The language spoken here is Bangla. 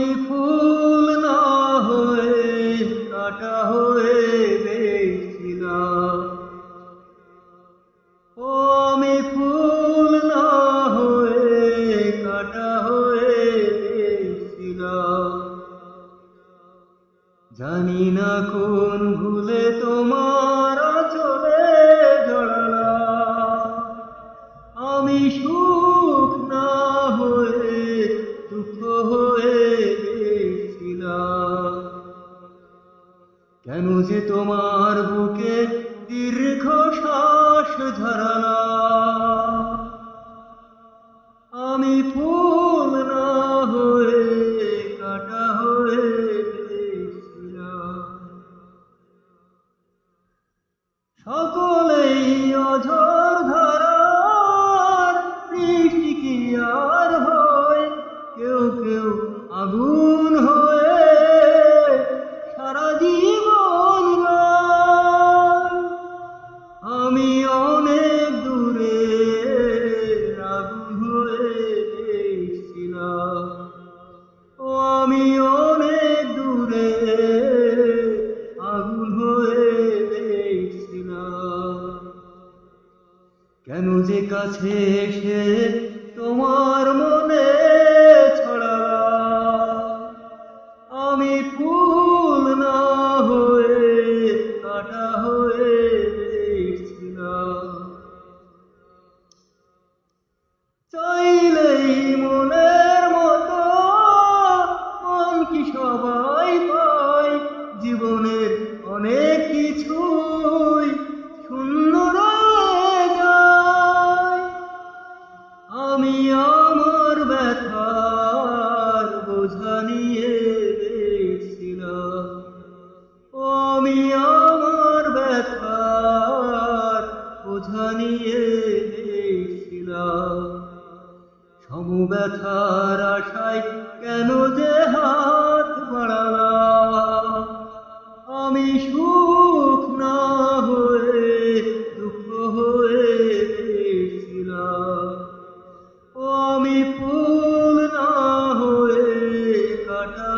আমি ফুল না হয়ে, কাটা হয়ে গেছিলাম ও ফুল না হয়ে, কাটা হয়ে গেছিলাম জানি না কোন ভুলে তোমার কেন যে তোমার বুকে দীর্ঘ শ্বাস ঝরালা? আমি ফুল না হয়ে, কাটা হয়ে সকলেই অঝর ধারার বৃষ্টি কি আর হয়? কেউ কেউ আগুন হয়ে আমি অনেক দূরে আগুন হয়ে কেন যে কাছে এসে তোমার মনে ছড়া আমি না হয়ে, কাটা চাইলেই মনের তুমি আমার ব্যথার বোঝা নিয়ে দেখছিলাম সমব্যথার আশায় কেন যে হাত বাড়ালাম? আমি সুখ না হয়ে দুঃখ হয়ে আমি ফুল না হয়ে কাটা